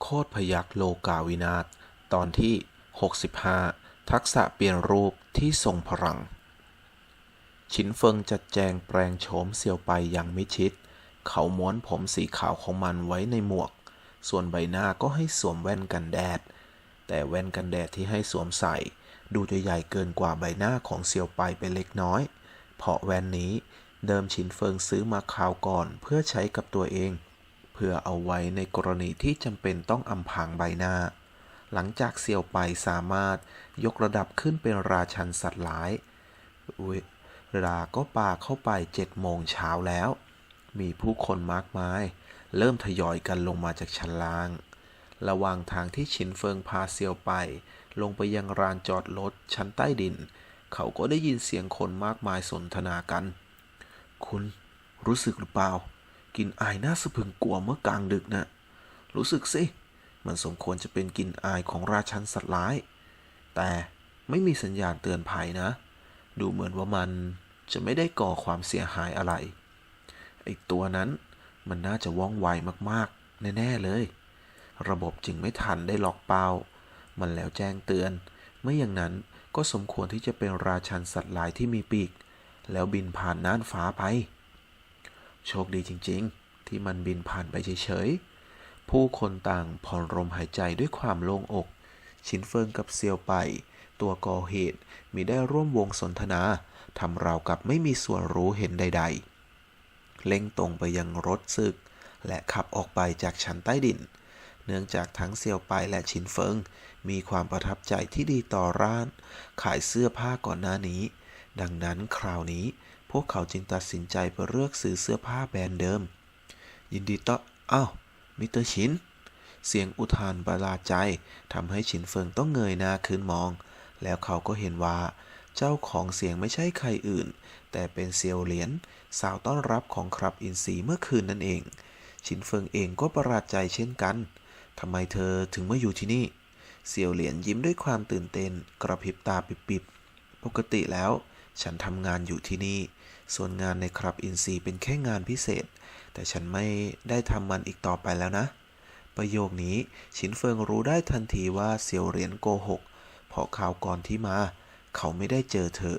โคตรพยักโลกาวินาศตอนที่ 65 ทักษะเปลี่ยนรูปที่ทรงพลัง ชินเฟิงจัดแจงแปลงโฉมเสี่ยวไปอย่างมิชิด เขาม้วนผมสีขาวของมันไว้ในหมวก ส่วนใบหน้าก็ให้สวมแว่นกันแดด แต่แว่นกันแดดที่ให้สวมใส่ ดูจะใหญ่เกินกว่าใบหน้าของเสี่ยวไปไปเล็กน้อย เพราะแว่นนี้เดิมชินเฟิงซื้อมาคราวก่อนเพื่อใช้กับตัวเอง พื่อเอาไว้ในกรณีที่จำเป็นต้องอำพางใบหน้า หลังจากเสี่ยวไปสามารถยกระดับขึ้นเป็นราชันสัตว์ร้าย เวลาก็ปาเข้าไปเจ็ดโมงเช้าแล้ว มีผู้คนมากมาย เริ่มทยอยกันลงมาจากชั้นล่าง ระหว่างทางที่ชินเฟิงพาเซียวไป ลงไปยังลานจอดรถชั้นใต้ดิน เขาก็ได้ยินเสียงคนมากมายสนทนากัน คุณรู้สึกหรือเปล่า กลินอายน่าสะพึงกลัวเมื่อกลางดึกนะ่ะรู้สึกสิ มันสมควรจะเป็นกลิ่นอายของราชันสัตว์ร้าย แต่ไม่มีสัญญาณเตือนภัยนะ ดูเหมือนว่ามันจะไม่ได้ก่อความเสียหายอะไร ไอตัวนั้นมันน่าจะว่องไวมากๆ แน่ ๆ เลย ระบบจึงไม่ทันได้ล็อกเป้า มันแล้วแจ้งเตือน ไม่อย่างนั้นก็สมควรที่จะเป็นราชันสัตว์ลายที่มีปีก แล้วบินผ่านน่านฟ้าไป โชคดีจริงๆ ที่มันบินผ่านไปเฉยๆ ผู้คนต่างผ่อนลมหายใจด้วยความโล่งอก ชินเฟิงกับเซียวไป ตัวก่อเหตุมีได้ร่วมวงสนทนาทำราวกับไม่มีส่วนรู้เห็นใด ๆ เล่งตรงไปยังรถซึก และขับออกไปจากชั้นใต้ดิน เนื่องจากทั้งเซียวไปและชินเฟิง มีความประทับใจที่ดีต่อร้าน ขายเสื้อผ้าก่อนหน้านี้ ดังนั้นคราวนี้ พวกเขาจึงตัดสินใจไปเลือกซื้อเสื้อผ้าแบรนด์เดิม ยินดีต้อนอ้าวมิสเตอร์ชิน เสียงอุทานประหลาดใจทำให้ชินเฟิงต้องเงยหน้าขึ้นมอง แล้วเขาก็เห็นว่า เจ้าของเสียงไม่ใช่ใครอื่น แต่เป็นเซียวเหรียญสาวต้อนรับของครับอินซีเมื่อคืนนั่นเอง ชินเฟิงเองก็ประหลาดใจเช่นกันทำไมเธอถึงมาอยู่ที่นี่ เซียวเหรียญยิ้มด้วยความตื่นเต้น กระพริบตาปิบๆปกติแล้ว ฉันทำงานอยู่ที่นี่ ส่วนงานในครับอินซีเป็นแค่งานพิเศษ แต่ฉันไม่ได้ทำมันอีกต่อไปแล้วนะ ประโยคนี้ชินเฟิงรู้ได้ทันทีว่าเซียวเหรียญโกหก เพราะข่าวก่อนที่มา เขาไม่ได้เจอเธอ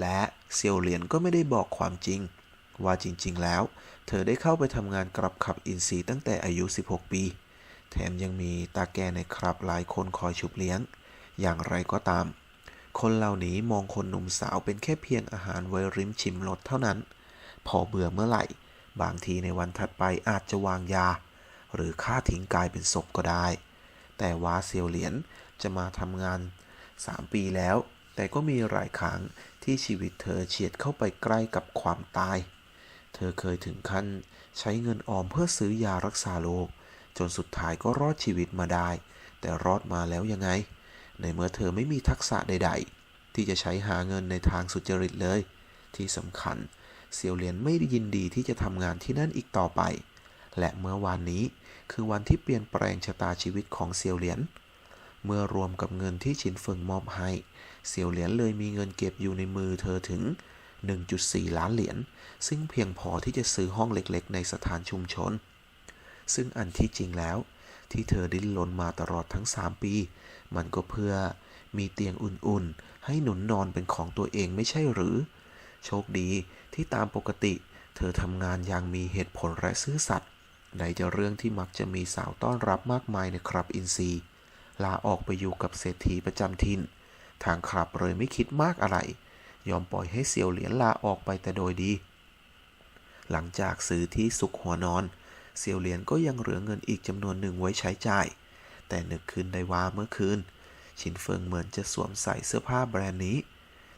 และเซียวเหรียญก็ไม่ได้บอกความจริง ว่าจริงๆแล้ว เธอได้เข้าไปทำงานกับขับอินซีตั้งแต่อายุ 16 ปี แถมยังมีตาแกในครับหลายคนคอยชุบเลี้ยง อย่างไรก็ตาม คนเหล่านี้มองคนหนุ่มสาวเป็นแค่เพียงอาหารไว้ริมชิมรสเท่านั้น พอเบื่อเมื่อไหร่ บางทีในวันถัดไปอาจจะวางยา หรือฆ่าทิ้งกายเป็นศพก็ได้ แต่วาเซียวเหรียญจะมาทำงาน 3 ปีแล้ว แต่ก็มีหลายครั้งที่ชีวิตเธอเฉียดเข้าไปใกล้กับความตาย เธอเคยถึงขั้นใช้เงินออมเพื่อซื้อยารักษาโรคจนสุดท้ายก็รอดชีวิตมาได้ แต่รอดมาแล้วยังไง ในเมื่อเธอไม่มีทักษะใด ๆ ที่จะใช้หาเงินในทางสุจริตเลย ที่สำคัญ เซียวเหรียญไม่ยินดีที่จะทำงานที่นั่นอีกต่อไป และเมื่อวานนี้คือวันที่เปลี่ยนแปลงชะตาชีวิตของเซียวเหรียญเมื่อรวมกับเงินที่ฉินเฟิงมอบให้ เซียวเหรียญเลยมีเงินเก็บอยู่ในมือเธอถึง 1.4 ล้านเหรียญ ซึ่งเพียงพอที่จะซื้อห้องเล็กๆ ในสถานชุมชน ซึ่งอันที่จริงแล้ว ที่เธอดิ้นรนมาตลอดทั้ง 3 ปี มันก็เพื่อมีเตียงอุ่นๆ ให้หนุนนอนเป็นของตัวเองไม่ใช่หรือ โชคดีที่ตามปกติ เธอทำงานอย่างมีเหตุผลและซื่อสัตย์ไหนจะเรื่องที่มักจะมีสาวต้อนรับมากมายในครับอินซีลาออกไปอยู่กับเศรษฐีประจำทิน ทางครับเลยไม่คิดมากอะไร ยอมปล่อยให้เซียวเหรียญลาออกไปแต่โดยดี หลังจากซื้อที่สุกหัวนอนเซียวเหรียญก็ยังเหลือเงินอีกจำนวนหนึ่งไว้ใช้จ่าย แต่นึกคืนได้ว่าเมื่อคืน ชินเฟิงเหมือนจะสวมใส่เสื้อผ้าแบรนด์นี้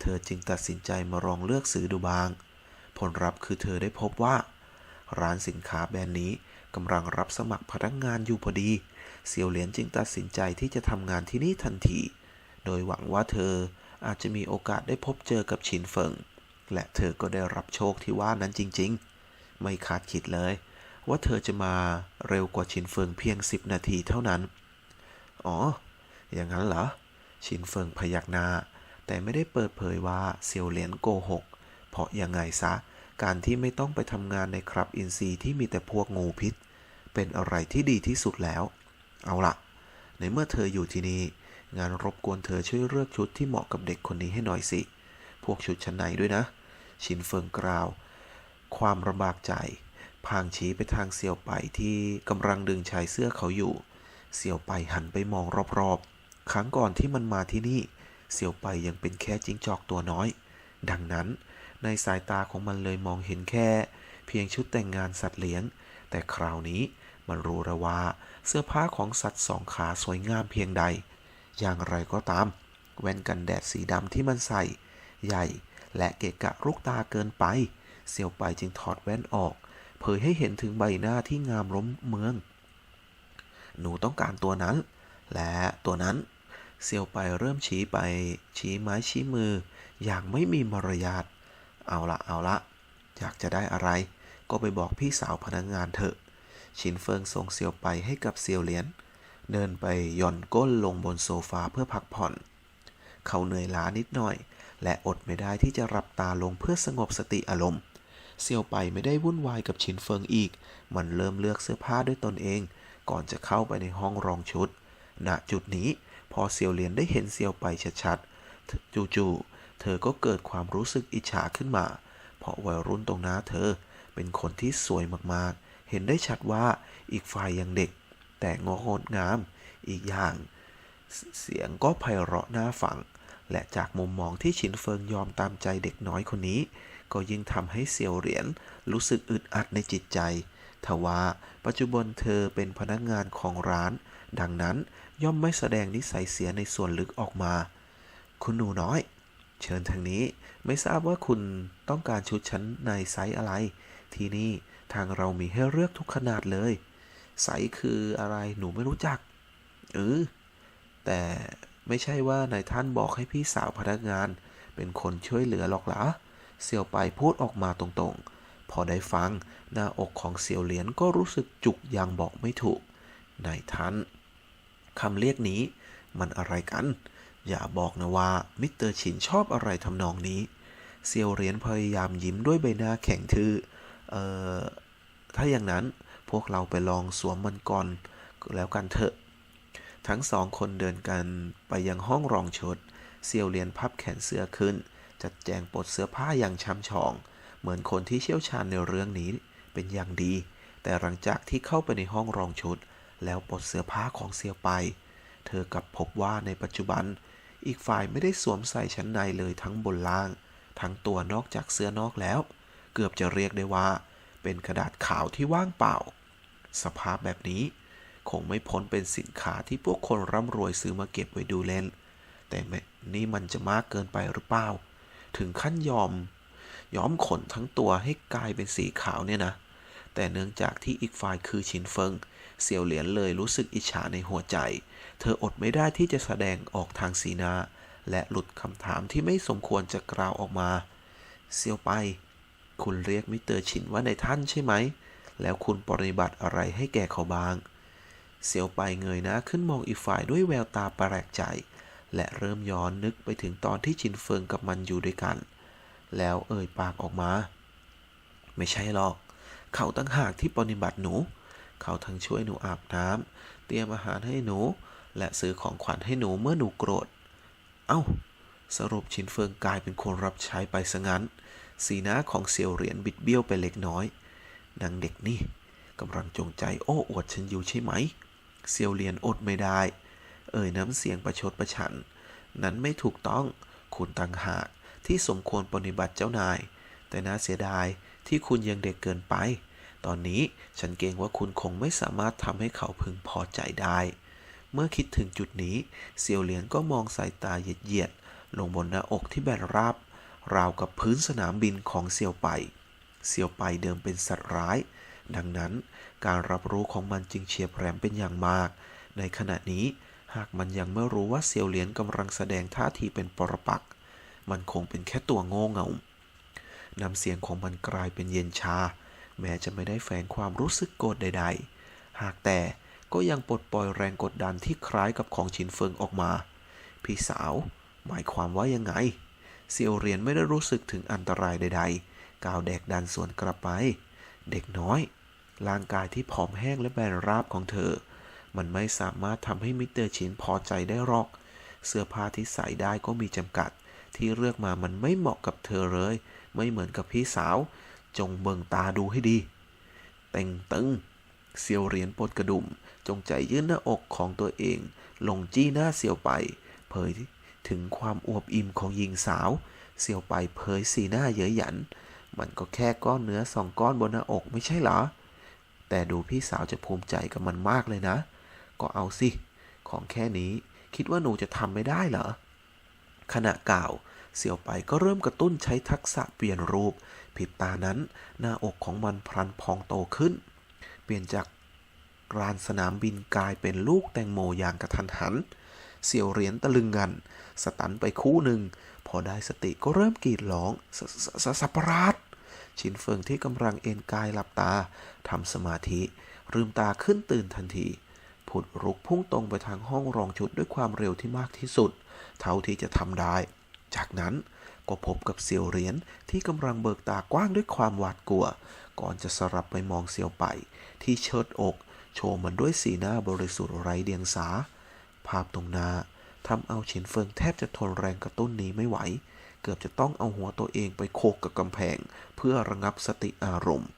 เธอจึงตัดสินใจมาลองเลือกซื้อดูบาง ผลลัพธ์คือเธอได้พบว่า ร้านสินค้าแบรนด์นี้กำลังรับสมัครพนักงานอยู่พอดี เซียวเหรียญจึงตัดสินใจที่จะทำงานที่นี่ทันที โดยหวังว่าเธออาจจะมีโอกาสได้พบเจอกับชินเฟิง และเธอก็ได้รับโชคที่ว่านั้นจริง ๆ ไม่คาดคิดเลย ว่าเธอจะมาเร็วกว่าชินเฟิงเพียง 10 นาทีเท่านั้น อ๋อ อย่างนั้นเหรอ ชินเฟิงพยักหน้า แต่ไม่ได้เปิดเผยว่าเซียวเหรียญโกหก เพราะยังไงซะ การที่ไม่ต้องไปทำงานในครับอินซีที่มีแต่พวกงูพิษ เป็นอะไรที่ดีที่สุดแล้ว เอาละในเมื่อเธออยู่ที่นี่ งานรบกวนเธอช่วยเลือกชุดที่เหมาะกับเด็กคนนี้ให้หน่อยสิ พวกชุดชั้นในด้วยนะ ชินเฟิงกล่าว ความลำบากใจ พางชี้ไปทางเซียวไปที่กำลังดึงชายเสื้อเขาอยู่ เซียวไปหันไปมองรอบๆ ครั้งก่อนที่มันมาที่นี่เซียวไปยังเป็นแค่จิ้งจอกตัวน้อย ดังนั้น ในสายตาของมันเลยมองเห็นแค่ เพียงชุดแต่งงานสัตว์เลี้ยง แต่คราวนี้มันรู้แล้วว่าเสื้อผ้าของสัตว์สองขาสวยงามเพียงใด อย่างไรก็ตาม แว่นกันแดดสีดำที่มันใส่ ใหญ่และเกะกะลูกตาเกินไปเซียวไปจึงถอดแว่นออก เผยให้เห็นถึงใบหน้าที่งามล้มเมือง หนูต้องการตัวนั้น และตัวนั้น เซียวไปเริ่มชี้ไป ชี้ไม้ชี้มือ อย่างไม่มีมารยาท เอาละเอาละ อยากจะได้อะไร ก็ไปบอกพี่สาวพนักงานเถอะ ชินเฟิงส่งเซียวไปให้กับเซียวเหลียน เดินไปหย่อนก้นลงบนโซฟาเพื่อพักผ่อน เขาเหนื่อยล้านิดหน่อย และอดไม่ได้ที่จะรับตาลงเพื่อสงบสติอารมณ์เซียวไปไม่ได้วุ่นวายกับชินเฟิงอีก มันเริ่มเลือกเสื้อผ้าด้วยตนเอง ก่อนจะเข้าไปในห้องรองชุด ณ จุดนี้พอเซียวเหลียนได้เห็นเซียวไปชัดๆ จู่ๆ เธอก็เกิดความรู้สึกอิจฉาขึ้นมา เพราะวัยรุ่นตรงหน้าเธอเป็นคนที่สวยมากๆ เห็นได้ชัดว่าอีกฝ่ายยังเด็ก แต่งงดงาม อีกอย่าง เสียงก็ไพเราะน่าฟัง และจากมุมมองที่ฉินเฟิงยอมตามใจเด็กน้อยคนนี้ ก็ยิ่งทำให้เซียวเหรียญรู้สึกอึดอัดในจิตใจ ทว่าปัจจุบันเธอเป็นพนักงานของร้าน ดังนั้นย่อมไม่แสดงนิสัยเสียในส่วนลึกออกมา คุณหนูน้อย เชิญทางนี้ไม่ทราบว่าคุณต้องการชุดชั้นในไซส์อะไร ที่นี่ทางเรามีให้เลือกทุกขนาดเลย ไซส์คืออะไรหนูไม่รู้จักเออแต่ไม่ใช่ว่านายท่านบอกให้พี่สาวพนักงาน เป็นคนช่วยเหลือหรอกหรอเสี่ยวไปพูดออกมาตรงๆ พอได้ฟัง หน้าอกของเสี่ยวเหรียญก็รู้สึกจุกอย่างบอกไม่ถูก นายท่านคำเรียกนี้ มันอะไรกัน อย่าบอกนะว่ามิสเตอร์ชินชอบอะไรทำนองนี้ เซียวเหรียญพยายามยิ้มด้วยใบหน้าแข็งทื่อเอ่อ ถ้าอย่างนั้นพวกเราไปลองสวมมันก่อนแล้วกันเถอะ ทั้งสองคนเดินกันไปยังห้องรองชุดเซียวเหรียญพับแขนเสื้อขึ้น จัดแจงปลดเสื้อผ้าอย่างช่ำชอง เหมือนคนที่เชี่ยวชาญในเรื่องนี้เป็นอย่างดี แต่หลังจากที่เข้าไปในห้องรองชุด แล้วปลดเสื้อผ้าของเซียวไป เธอกลับพบว่าในปัจจุบัน อีกฝ่ายไม่ได้สวมใส่ชั้นในเลยทั้งบนล่าง ทั้งตัวนอกจากเสื้อนอกแล้ว เกือบจะเรียกได้ว่า เป็นกระดาษขาวที่ว่างเปล่า สภาพแบบนี้ คงไม่พ้นเป็นสินค้าที่พวกคนร่ำรวยซื้อมาเก็บไว้ดูเล่น แต่นี่มันจะมากเกินไปหรือเปล่า ถึงขั้นยอม ย้อมขนทั้งตัวให้กลายเป็นสีขาวเนี่ยนะ แต่เนื่องจากที่อีกฝ่ายคือชินเฟิง เสี่ยวเหรียญเลยรู้สึกอิจฉาในหัวใจ เธออดไม่ได้ที่จะแสดงออกทางสีหน้า และหลุดคำถามที่ไม่สมควรจะกล่าวออกมาเซียวไป คุณเรียกมิเตอร์ชินว่าในท่านใช่ไหม แล้วคุณปฏิบัติอะไรให้แก่เขาบ้างเซียวไปเงยหน้าขึ้นมองอีกฝ่ายด้วยแววตาแปลกใจ และเริ่มย้อนนึกไปถึงตอนที่ชินเฟิงกับมันอยู่ด้วยกัน แล้วเอ่ยปากออกมา ไม่ใช่หรอก เขาตั้งหากที่ปฏิบัติหนู เขาทั้งช่วยหนูอาบน้ำเตรียมอาหารให้หนู และซื้อของขวัญให้หนูเมื่อหนูโกรธ เอ้า สรุปชินเฟิงกลายเป็นคนรับใช้ไปซะงั้น สีหน้าของเซียวเหรียญบิดเบี้ยวไปเล็กน้อยนางเด็กนี่กำลังจงใจโอ้อวดฉันอยู่ใช่ไหม เซียวเหรียญอดไม่ได้ เอ่ยน้ำเสียงประชดประชัน นั้นไม่ถูกต้องคุณต่างหาก ที่สมควรปฏิบัติเจ้านาย แต่น่าเสียดายที่คุณยังเด็กเกินไป ตอนนี้ฉันเกรงว่าคุณคงไม่สามารถทำให้เขาพึงพอใจได้ เมื่อคิดถึงจุดนี้ เซียวเหลียนก็มองสายตาเหยียดๆลงบนหน้าอกที่แบนราบ ราวกับพื้นสนามบินของเซียวไป เซียวไปเดิมเป็นสัตว์ร้าย ดังนั้นการรับรู้ของมันจึงเฉียบแหลมเป็นอย่างมาก ในขณะนี้หากมันยังไม่รู้ว่าเซียวเหลียนกำลังแสดงท่าทีเป็นปรปักษ์ มันคงเป็นแค่ตัวโง่เงาน้ำเสียงของมันกลายเป็นเย็นชา แม้จะไม่ได้แฝงความรู้สึกโกรธใด ๆ หากแต่ก็ยังปลดปล่อยแรงกดดันที่คล้ายกับของชินเฟิงออกมา พี่สาว หมายความว่ายังไง เซียวเรียนไม่ได้รู้สึกถึงอันตรายใด ๆ ก้าวแดกดันสวนกลับไป เด็กน้อย ร่างกายที่ผอมแห้งและแบนราบของเธอ มันไม่สามารถทำให้มิสเตอร์ชินพอใจได้หรอก เสื้อผ้าที่ใส่ได้ก็มีจำกัด ที่เลือกมามันไม่เหมาะกับเธอเลย ไม่เหมือนกับพี่สาว จงเบิ่งตาดูให้ดี เต่งตึงเซียวเหรียญปลดกระดุม จงใจยื่นหน้าอกของตัวเอง ลงจี้หน้าเซียวไป เผยถึงความอวบอิ่มของหญิงสาวเซียวไปเผยสีหน้าเย้ยหยัน มันก็แค่ก้อนเนื้อสองก้อนบนหน้าอกไม่ใช่เหรอ แต่ดูพี่สาวจะภูมิใจกับมันมากเลยนะ ก็เอาสิ ของแค่นี้คิดว่าหนูจะทำไม่ได้เหรอ ขณะกล่าว เสี่ยวไปก็เริ่มกระตุ้นใช้ทักษะเปลี่ยนรูป ผิดตานั้น หน้าอกของมันพลันพองโตขึ้น เปลี่ยนจากรานสนามบินกลายเป็นลูกแตงโมอย่างกระทันหัน เสี่ยวเหรียญตะลึงงัน สตันไปคู่หนึ่ง พอได้สติก็เริ่มกรีดร้องสสสสัปราดชินเฟิงที่กำลังเอนกายหลับตาทำสมาธิ ลืมตาขึ้นตื่นทันทีผุดรุกพุ่งตรงไปทางห้องรองชุดด้วยความเร็วที่มากที่สุด เท่าที่จะทำได้ จากนั้นก็พบกับเสี่ยวเหรียญที่กำลังเบิกตากว้างด้วยความหวาดกลัว ก่อนจะสลับไปมองเสี่ยวไป ที่เชิดอก โชว์มันด้วยสีหน้าบริสุทธิ์ไร้เดียงสา ภาพตรงหน้าทำเอาเฉินเฟิงแทบจะทนแรงกระตุ้นนี้ไม่ไหว เกือบจะต้องเอาหัวตัวเองไปโขกกับกำแพง เพื่อระงับสติอารมณ์